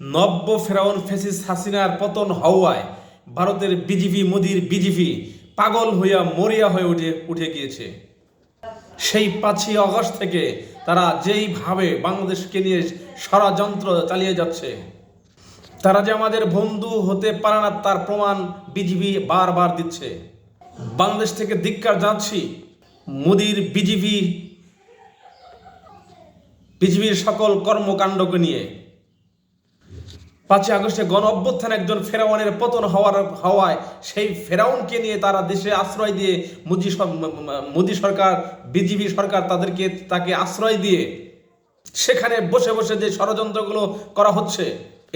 নব্য ফেরাউন ফেসিস হাসিনার পতন হওয়ায় ভারতের বিজেপি মোদির বিজেপি পাগল হইয়া মরিয়া হয়ে উঠে উঠে গিয়েছে। সেই পাঁচই আগস্ট থেকে তারা যেইভাবে বাংলাদেশকে নিয়ে ষড়যন্ত্র চালিয়ে যাচ্ছে, তারা যে আমাদের বন্ধু হতে পারে না তার প্রমাণ বিজেপি বারবার দিচ্ছে। বাংলাদেশ থেকে ধিক্কার যাচ্ছি মোদির বিজেপি পৃথিবীর সকল কর্মকাণ্ডকে নিয়ে। পাঁচই আগস্টে গণ অভ্যুত্থান একজন ফেরাউনের পতন হওয়ার হওয়ায় সেই ফেরাউনকে নিয়ে তারা দেশে আশ্রয় দিয়ে মুজি মোদি সরকার, বিজেপি সরকার তাদেরকে, তাকে আশ্রয় দিয়ে সেখানে বসে বসে যে ষড়যন্ত্রগুলো করা হচ্ছে,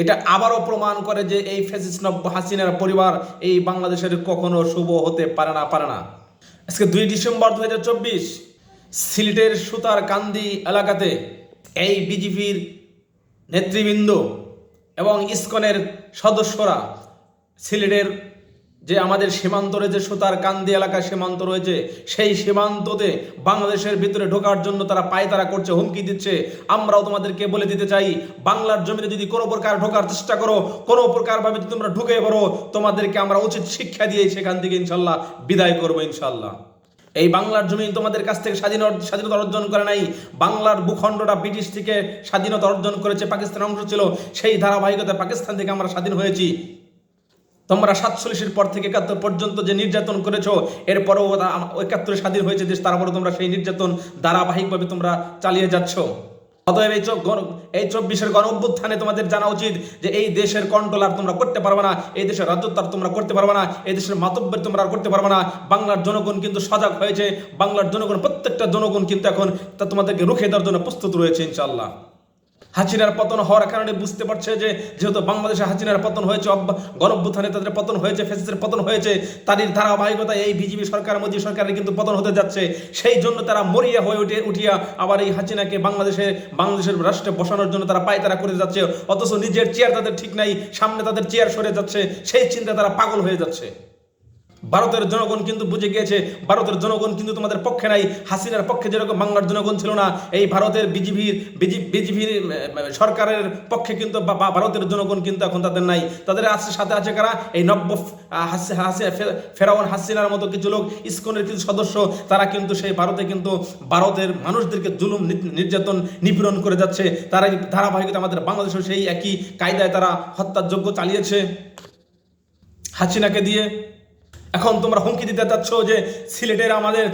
এটা আবারও প্রমাণ করে যে এই ফেসিস হাসিনার পরিবার এই বাংলাদেশের কখনো শুভ হতে পারে না পারে না। আজকে দুই ডিসেম্বর দু হাজার চব্বিশ, সিলেটের সুতার কান্দি এলাকাতে এই বিজেপির নেতৃবৃন্দ এবং ইসকনের সদস্যরা, সিলেটের যে আমাদের সীমান্ত রয়েছে, সুতার কান্দি এলাকা সীমান্ত রয়েছে, সেই সীমান্ততে বাংলাদেশের ভিতরে ঢোকার জন্য তারা পায়তারা করছে, হুমকি দিচ্ছে। আমরাও তোমাদেরকে বলে দিতে চাই, বাংলার জমিনে যদি কোনো প্রকার ঢোকার চেষ্টা করো, কোনো প্রকার ভাবে যদি তোমরা ঢুকে পড়ো, তোমাদেরকে আমরা উচিত শিক্ষা দিয়ে সেখান থেকে ইনশাল্লাহ বিদায় করব ইনশাল্লাহ। এই বাংলার জমি তোমাদের কাছ থেকে স্বাধীন স্বাধীনতা অর্জন করে নাই। বাংলার ভূখণ্ডটা ব্রিটিশ থেকে স্বাধীনতা অর্জন করেছে পাকিস্তানের অংশ ছিল। সেই ধারাবাহিকতা পাকিস্তান থেকে আমরা স্বাধীন হয়েছি। তোমরা সাতচল্লিশের পর থেকে একাত্তর পর্যন্ত যে নির্যাতন করেছ এরপরও একাত্তরে স্বাধীন হয়েছে দেশ তারপরে তোমরা সেই নির্যাতন ধারাবাহিকভাবে তোমরা চালিয়ে যাচ্ছ। অতএব এই এই চব্বিশের গণ অভ্যুত্থানে তোমাদের জানা উচিত যে এই দেশের কন্ট্রোল আর তোমরা করতে পারবে না, এই দেশের রাজত্ব আর তোমরা করতে পারবে না, এই দেশের মাতব্যের তোমরা আর করতে পারবে না। বাংলার জনগণ কিন্তু সজাগ হয়েছে, বাংলার জনগণ, প্রত্যেকটা জনগণ কিন্তু এখন তা তোমাদেরকে রুখে দেওয়ার জন্য প্রস্তুত রয়েছে ইনশাল্লাহ হাসিনার পতন হওয়ার কারণে বুঝতে পারছে যে, যেহেতু বাংলাদেশে হাসিনার পতন হয়েছে গণঅভ্যুত্থানে তাদের পতন হয়েছে ফেসিসের পতন হয়েছে, তাদের ধারাবাহিকতা এই বিজেপি সরকার, মোদী সরকারের কিন্তু পতন হতে যাচ্ছে। সেই জন্য তারা মরিয়া হয়ে উঠে, উঠিয়া আবার এই হাসিনাকে বাংলাদেশে, বাংলাদেশের রাষ্ট্রে বসানোর জন্য তারা পায়তারা করে যাচ্ছে। অথচ নিজের চেয়ার তাদের ঠিক নাই, সামনে তাদের চেয়ার সরে যাচ্ছে, সেই চিন্তা তারা পাগল হয়ে যাচ্ছে। ভারতের জনগণ কিন্তু বুঝে গিয়েছে, ভারতের জনগণ কিন্তু তোমাদের পক্ষে নাই। হাসিনার পক্ষে যেরকম বাংলার জনগণ ছিল না, এই ভারতের বিজেপির বিজেপির সরকারের পক্ষে কিন্তু ভারতের জনগণ কিন্তু এখন তাদের নাই। তাদের আছে সাথে আছে কারা? এই নব্য হাসি- ফেরাউন হাসিনার মতো কিছু লোক, ইস্কনের কিছু সদস্য, তারা কিন্তু সেই ভারতে কিন্তু ভারতের মানুষদেরকে জুলুম নির্যাতন, নিপীড়ন করে যাচ্ছে। তারা ধারাবাহিকতা আমাদের বাংলাদেশেও সেই একই কায়দায় তারা হত্যার যোগ্য চালিয়েছে। হাসিনাকে দিয়ে এখন তোমরা হুমকি দিতে চাচ্ছ যে সিলেটের আমাদের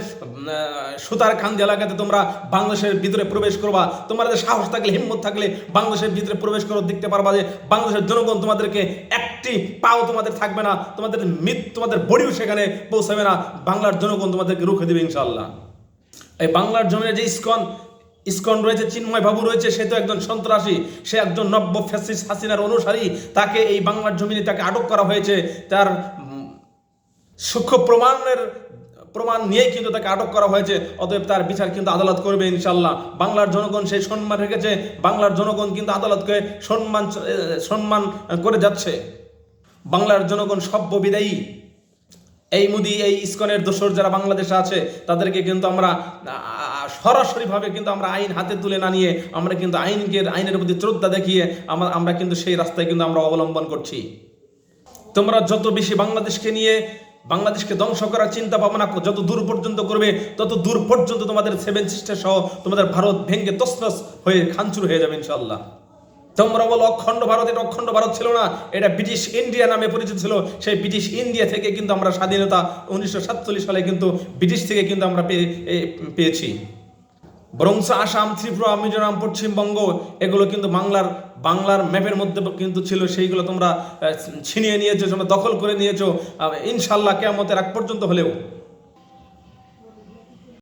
সুতার কান্দি এলাকাতে তোমরা বাংলাদেশের ভিতরে প্রবেশ করবা। তোমাদের সাহস থাকলে, হিম্মত থাকলে বাংলাদেশের ভিতরে প্রবেশ করো দেখতে পারবা যে বাংলাদেশের জনগণ তোমাদেরকে একটি পাও তোমাদের থাকবে না, তোমাদের মিত তোমাদের বডিও সেখানে পৌঁছাবে না। বাংলার জনগণ তোমাদেরকে রুখে দেবে ইনশাল্লাহ এই বাংলার জমিনে যে ইস্কন ইস্কন রয়েছে, চিন্ময় বাবু রয়েছে, সে তো একজন সন্ত্রাসী, সে একজন নব্য ফ্যাসিস হাসিনার অনুসারী, তাকে এই বাংলার জমিনে তাকে আটক করা হয়েছে। তার সূক্ষ্ম প্রমাণের প্রমাণ নিয়েই কিন্তু তাকে আটক করা হয়েছে। অতএব তার বিচার কিন্তু আদালত করবে ইনশাল্লাহ বাংলার জনগণ সেই সম্মান রেখেছে। বাংলার জনগণ কিন্তু আদালতকে সম্মান সম্মান করে যাচ্ছে। বাংলার জনগণ সভ্য বিদায়ী। এই মুদি, এই ইস্কনের দোসর যারা বাংলাদেশে আছে, তাদেরকে কিন্তু আমরা সরাসরিভাবে কিন্তু আমরা আইন হাতে তুলে না নিয়ে, আমরা কিন্তু আইনকে, আইনের প্রতি শ্রদ্ধা দেখিয়ে আমরা আমরা কিন্তু সেই রাস্তায় কিন্তু আমরা অবলম্বন করছি। তোমরা যত বেশি বাংলাদেশকে নিয়ে বাংলাদেশকে ধ্বংস করার চিন্তা ভাবনা যত দূর পর্যন্ত করবে, তত দূর পর্যন্ত তোমাদের সেভেন সিস্টার সহ তোমাদের ভারত ভেঙ্গে তসনস হয়ে খানচুর হয়ে যাবে ইনশাল্লাহ তোমরা বলো, অখণ্ড ভারত এটা অখণ্ড ভারত ছিল না, এটা ব্রিটিশ ইন্ডিয়া নামে পরিচিত ছিল। সেই ব্রিটিশ ইন্ডিয়া থেকে কিন্তু আমরা স্বাধীনতা উনিশশো সাতচল্লিশ সালে কিন্তু ব্রিটিশ থেকে কিন্তু আমরা পেয়ে পেয়েছি। বরঞ্চ আসাম, ত্রিপুরা, মিজোরাম পশ্চিমবঙ্গ এগুলো কিন্তু বাংলার বাংলার ম্যাপের মধ্যে কিন্তু ছিল, সেইগুলো তোমরা ছিনিয়ে নিয়েছো তোমরা দখল করে নিয়েছো ইনশাল্লাহ কেমতের আগ পর্যন্ত হলেও।